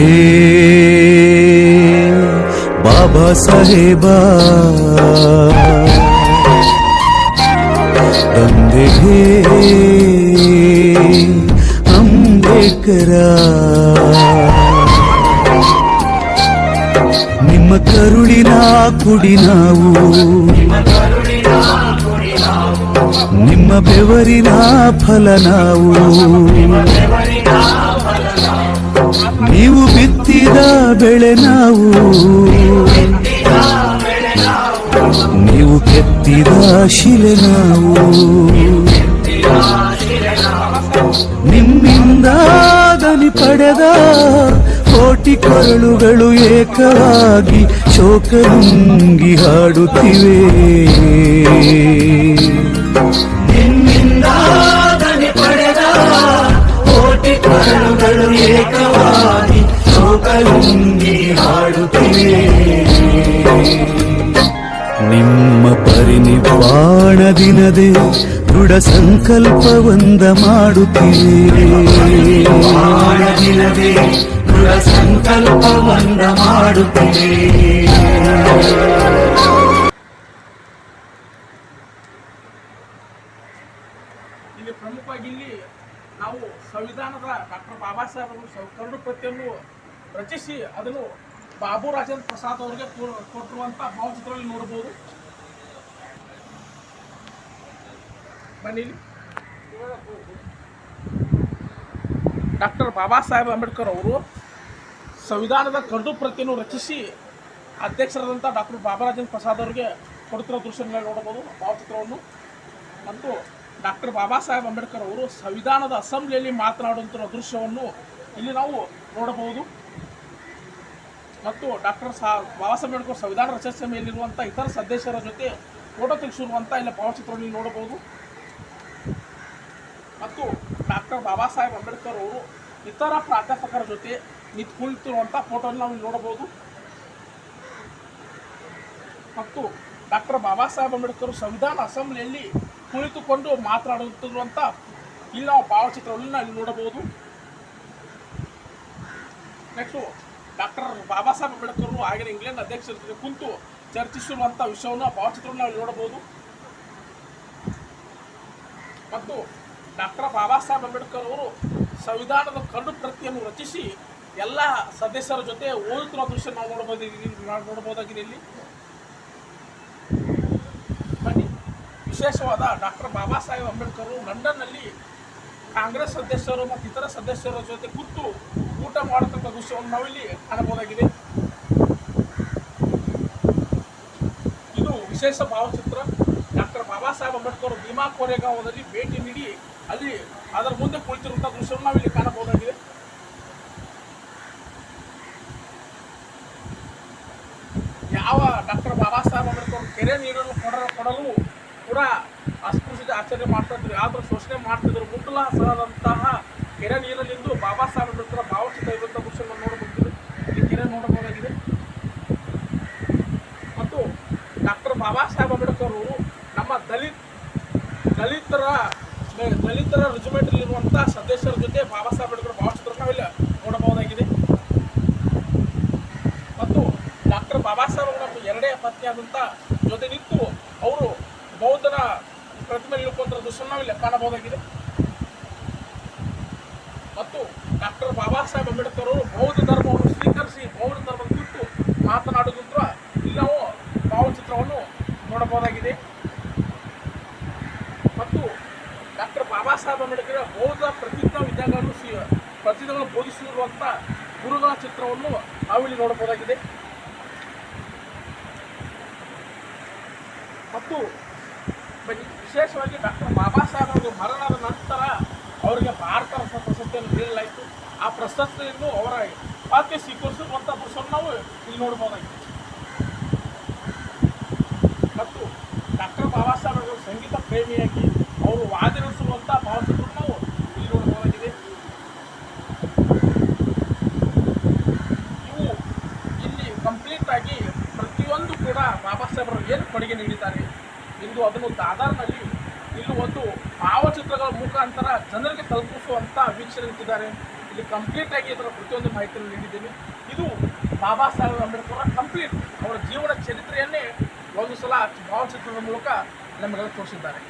हे बाबा साहेबा बंदे हे ಅಂಬೇಡ್ಕರಾ ನಿಮ್ಮ ಕರುಳಿನ ಕುಡಿ ನಾವು ನಿಮ್ಮ ಬೆವರಿನ ಫಲ ನಾವು ನೀವು ಬಿತ್ತಿದ ಬೆಳೆ ನಾವು. ನೀವು ಕೆತ್ತಿದ ಶಿಲೆ ನಾವು. ನಿಮ್ಮಿಂದ ದನಿ ಪಡೆದ ಕೋಟಿ ಕೊರಳುಗಳು ಏಕವಾಗಿ ಶೋಕಲುಂಗಿ ಹಾಡುತ್ತಿವೆ. ಪರಿನಿರ್ವಾಣ ದಿನದೆ ದೃಢ ಸಂಕಲ್ಪವಂದ ಒಂದ ದಿನದೇ ದೃಢ ಸಂಕಲ್ಪವಂದ ಮಾಡುತ್ತೀರಿ ಇಲ್ಲಿ ಪ್ರಮುಖವಾಗಿ ಇಲ್ಲಿ ನಾವು ಸಂವಿಧಾನದ ಡಾಕ್ಟರ್ ಬಾಬಾ ಸಾಹೇಬ್ ಅವರು ಸಂ- ಕರಡು ಪ್ರತಿಯನ್ನು ರಚಿಸಿ ಅದನ್ನು ಬಾಬು ರಾಜೇಂದ್ರ ಪ್ರಸಾದ್ ಅವರಿಗೆ ಕೊಟ್ಟಿರುವಂತಹ ಕೊಟ್ಟಿರುವಂಥ ಭಾವಚಿತ್ರದಲ್ಲಿ ನೋಡಬಹುದು. ಬನ್ನಿ ಡಾಕ್ಟರ್ ಬಾಬಾ ಸಾಹೇಬ್ ಅಂಬೇಡ್ಕರ್ ಅವರು ಸಂವಿಧಾನದ ಕರಡು ಪ್ರತಿಯನ್ನು ರಚಿಸಿ ಅಧ್ಯಕ್ಷರಾದಂಥ ಡಾಕ್ಟರ್ ಬಾಬಾ ರಾಜೇಂದ್ರ ಪ್ರಸಾದ್ ಅವರಿಗೆ ಕೊಡ್ತಿರೋ ದೃಶ್ಯದಲ್ಲಿ ನೋಡಬಹುದು, ಭಾವಚಿತ್ರವನ್ನು. ಮತ್ತು ಡಾಕ್ಟರ್ ಬಾಬಾ ಸಾಹೇಬ್ ಅಂಬೇಡ್ಕರ್ ಅವರು ಸಂವಿಧಾನದ ಅಸೆಂಬ್ಲಿಯಲ್ಲಿ ಮಾತನಾಡುವಂತಿರುವ ದೃಶ್ಯವನ್ನು ಇಲ್ಲಿ ನಾವು ನೋಡಬಹುದು. ಮತ್ತು ಡಾಕ್ಟರ್ ಸಾ ಬಾಬಾ ಸಾಹೇಬ್ ಅಂಬೇಡ್ಕರ್ ಸಂವಿಧಾನ ರಚನೆ ಸಭೆಯಲ್ಲಿರುವಂಥ ಇತರ ಸದಸ್ಯರ ಜೊತೆ ಫೋಟೋ ತೆಗೆಸಿರುವಂಥ ಇಲ್ಲಿ ಭಾವಚಿತ್ರವನ್ನು ನೋಡಬಹುದು. ಮತ್ತು ಡಾಕ್ಟರ್ ಬಾಬಾ ಸಾಹೇಬ್ ಅಂಬೇಡ್ಕರ್ ಅವರು ಇತರ ಪ್ರಾಧ್ಯಾಪಕರ ಜೊತೆ ನಿಂತು ಕುಳಿತಿರುವಂಥ ಫೋಟೋವನ್ನು ನಾವು ನೋಡಬಹುದು. ಮತ್ತು ಡಾಕ್ಟರ್ ಬಾಬಾ ಸಾಹೇಬ್ ಅಂಬೇಡ್ಕರ್ ಸಂವಿಧಾನ ಅಸೆಂಬ್ಲಿಯಲ್ಲಿ ಕುಳಿತುಕೊಂಡು ಮಾತನಾಡುತ್ತಿರುವಂಥ ಇಲ್ಲಿ ನಾವು ಭಾವಚಿತ್ರವನ್ನು ನಾವು ನೋಡಬಹುದು. ನೆಕ್ಸ್ಟು ಡಾಕ್ಟರ್ ಬಾಬಾ ಸಾಹೇಬ್ ಅಂಬೇಡ್ಕರ್ ಆಗಿನ ಇಂಗ್ಲೆಂಡ್ ಅಧ್ಯಕ್ಷರ ಜೊತೆ ಕುಂತು ಚರ್ಚಿಸಿರುವಂಥ ವಿಷಯವನ್ನು ಭಾವಚಿತ್ರವನ್ನು ನಾವು ನೋಡಬಹುದು. ಮತ್ತು ಡಾಕ್ಟರ್ ಬಾಬಾ ಸಾಹೇಬ್ ಅಂಬೇಡ್ಕರ್ ಅವರು ಸಂವಿಧಾನದ ಕರಡು ಪ್ರತಿಯನ್ನು ರಚಿಸಿ ಎಲ್ಲ ಸದಸ್ಯರ ಜೊತೆ ಓದುತ್ತಿರುವ ದೃಶ್ಯ ನಾವು ನಾವು ನೋಡಬಹುದಾಗಿದೆ ಇಲ್ಲಿ. ಬನ್ನಿ. ವಿಶೇಷವಾದ ಡಾಕ್ಟರ್ ಬಾಬಾ ಸಾಹೇಬ್ ಅಂಬೇಡ್ಕರ್ ಲಂಡನ್ನಲ್ಲಿ ಕಾಂಗ್ರೆಸ್ ಸದಸ್ಯರು ಮತ್ತು ಇತರ ಸದಸ್ಯರ ಜೊತೆ ಕೂತು ಊಟ ಮಾಡತಕ್ಕ ದೃಶ್ಯವನ್ನು ನಾವಿಲ್ಲಿ ಕಾಣಬಹುದಾಗಿದೆ. ಇದು ವಿಶೇಷ ಭಾವಚಿತ್ರ. ಡಾಕ್ಟರ್ ಬಾಬಾ ಸಾಹೇಬ್ ಅಂಬೇಡ್ಕರ್ ಭೀಮಾ ಕೋರೆಗಾಂವದಲ್ಲಿ ಭೇಟಿ ನೀಡಿ ಅಲ್ಲಿ ಅದರ ಮುಂದೆ ಕುಳಿತಿರುವಂಥ ದೃಶ್ಯವನ್ನು ನಾವು ನಾವಿಲ್ಲಿ ಕಾಣಬಹುದಾಗಿದೆ. ಯಾವ ಡಾಕ್ಟರ್ ಬಾಬಾ ಸಾಹೇಬ್ ಅಂಬೇಡ್ಕರ್ ಕೆರೆ ನೀರನ್ನು ಕೊಡ ಕೊಡಲು ಕೂಡ ಅಸ್ಪೃಶ್ಯತೆ ಆಚರಣೆ ಮಾಡ್ತಾ ಇದ್ರು. ಯಾವ್ದು ಶೋಷಣೆ ಮಾಡ್ತಿದ್ರು ಸಹದಂತಹ ಕೆರೆ ನೀರಲ್ಲಿಂದು ಬಾಬಾ ಸಾಹೇಬ್ ಅಂಬೇಡ್ಕರ್ ಭಾವಚಿತ್ರ ಇರುವಂಥ ದೃಶ್ಯವನ್ನು ನೋಡಬಹುದು. ಈ ಕೆರೆ ನೋಡಬಹುದಾಗಿದೆ. ಮತ್ತು ಡಾಕ್ಟರ್ ಬಾಬಾ ಸಾಹೇಬ್ ಅಂಬೇಡ್ಕರ್ ಅವರು ನಮ್ಮ ದಲಿತ್ ದಲಿತರ ದಲಿತರ ರೆಜಿಮೆಂಟಲ್ಲಿರುವಂಥ ಸದಸ್ಯರ ಜೊತೆ ಬಾಬಾ ಸಾಹೇಬ್ ಅಂಬೇಡ್ಕರ್ ಭಾವಚಿತ್ರ ನಾವಿಲ್ಲ ನೋಡಬಹುದಾಗಿದೆ. ಮತ್ತು ಡಾಕ್ಟರ್ ಬಾಬಾ ಸಾಹೇಬ್ ನಮ್ಮ ಎರಡೇ ಪತ್ನಿಯಾದಂಥ ಜೊತೆ ನಿಂತು ಅವರು ಬೌದ್ಧನ ಪ್ರತಿಮೆ ಇಳುಕುವಂತ ದೃಶ್ಯ ನಾವಿಲ್ಲ ಕಾಣಬಹುದಾಗಿದೆ. ಮತ್ತು ಡಾಕ್ಟರ್ ಬಾಬಾ ಸಾಹೇಬ್ ಅಂಬೇಡ್ಕರ್ ಅವರು ಬೌದ್ಧ ಧರ್ಮವನ್ನು ಸ್ವೀಕರಿಸಿ ಬೌದ್ಧ ಧರ್ಮದ ಕುರಿತು ಮಾತನಾಡುತ್ತಿರುವ ಇಲ್ಲವೋ ಭಾವಚಿತ್ರವನ್ನು ನೋಡಬಹುದಾಗಿದೆ ಮತ್ತು ಡಾಕ್ಟರ್ ಬಾಬಾ ಸಾಹೇಬ್ ಅಂಬೇಡ್ಕರ್ ಬೌದ್ಧ ಪ್ರತಿಜ್ಞಾ ವಿದ್ಯಾಗಳನ್ನು ಪ್ರತಿಜ್ಞೆಗಳನ್ನು ಬೋಧಿಸಿರುವಂಥ ಗುರುಗಳ ಚಿತ್ರವನ್ನು ನಾವಿಲ್ಲಿ ನೋಡಬಹುದಾಗಿದೆ. ಮತ್ತು ವಿಶೇಷವಾಗಿ ಡಾಕ್ಟರ್ ಬಾಬಾ ಸಾಹೇಬ್ ಅವರು ಮರಣದ ನಂತರ ಅವರಿಗೆ ಭಾರತ ರತ್ನ ಪ್ರಶಸ್ತಿಯನ್ನು ನೀಡಲಾಯಿತು. ಆ ಪ್ರಶಸ್ತಿಯನ್ನು ಅವರ ಪಾತ್ರ ಸ್ವೀಕರಿಸಿರುವಂಥ ದೃಶ್ಯವನ್ನು ನಾವು ಇಲ್ಲಿ ನೋಡಬಹುದಾಗಿದೆ. ಮತ್ತು ಡಾಕ್ಟರ್ ಬಾಬಾ ಸಾಹೇಬ್ ಅವರು ಸಂಗೀತ ಪ್ರೇಮಿಯಾಗಿ ಅವರು ವಾದ ನಡೆಸಿರುವಂಥ ಭಾವಚಿತ್ರವನ್ನು ನಾವು ಇಲ್ಲಿ ನೋಡಬಹುದಾಗಿದೆ ಇವು ಇಲ್ಲಿ ಕಂಪ್ಲೀಟ್ ಆಗಿ ಪ್ರತಿಯೊಂದು ಕೂಡ ಸಾಹೇಬರು ಏನು ಕೊಡುಗೆ ನೀಡಿದ್ದಾರೆ? ಇಂದು ಅದನ್ನು ದಾದಾರ್ನಲ್ಲಿ ಇಲ್ಲಿ ಒಂದು ಭಾವಚಿತ್ರಗಳ ಮುಖಾಂತರ ಜನರಿಗೆ ತಲುಪಿಸುವಂಥ ವೀಕ್ಷಣೆ ಇಟ್ಟಿದ್ದಾರೆ ಇಲ್ಲಿ ಕಂಪ್ಲೀಟ್ ಆಗಿ ಇದರ ಪ್ರತಿಯೊಂದು ಮಾಹಿತಿಯನ್ನು ನೀಡಿದ್ದೇನೆ. ಇದು ಬಾಬಾ ಸಾಹೇಬ್ ಅಂಬೇಡ್ಕರ್ ಕಂಪ್ಲೀಟ್ ಅವರ ಜೀವನ ಚರಿತ್ರೆಯನ್ನೇ ಒಂದು ಸಲ ಭಾವಚಿತ್ರದ ಮೂಲಕ ನಮಗೆಲ್ಲ ತೋರಿಸಿದ್ದಾರೆ.